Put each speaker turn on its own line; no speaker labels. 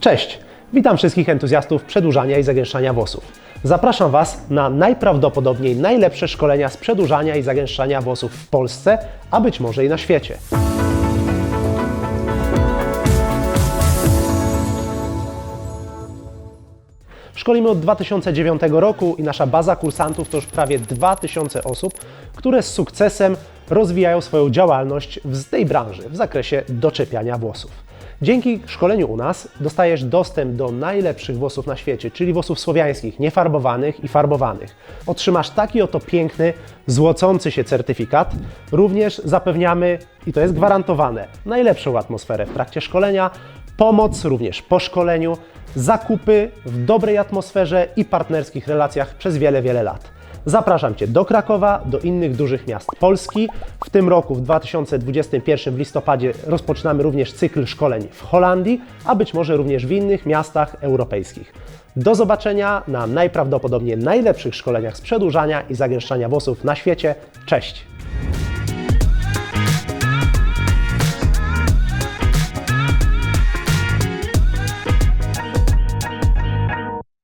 Cześć! Witam wszystkich entuzjastów przedłużania i zagęszczania włosów. Zapraszam Was na najprawdopodobniej najlepsze szkolenia z przedłużania i zagęszczania włosów w Polsce, a być może i na świecie. Szkolimy od 2009 roku i nasza baza kursantów to już prawie 2000 osób, które z sukcesem rozwijają swoją działalność w tej branży w zakresie doczepiania włosów. Dzięki szkoleniu u nas dostajesz dostęp do najlepszych włosów na świecie, czyli włosów słowiańskich, niefarbowanych i farbowanych. Otrzymasz taki oto piękny, złocący się certyfikat. Również zapewniamy, i to jest gwarantowane, najlepszą atmosferę w trakcie szkolenia, pomoc również po szkoleniu, zakupy w dobrej atmosferze i partnerskich relacjach przez wiele, wiele lat. Zapraszam Cię do Krakowa, do innych dużych miast Polski. W tym roku, w 2021 w listopadzie, rozpoczynamy również cykl szkoleń w Holandii, a być może również w innych miastach europejskich. Do zobaczenia na najprawdopodobniej najlepszych szkoleniach z przedłużania i zagęszczania włosów na świecie. Cześć!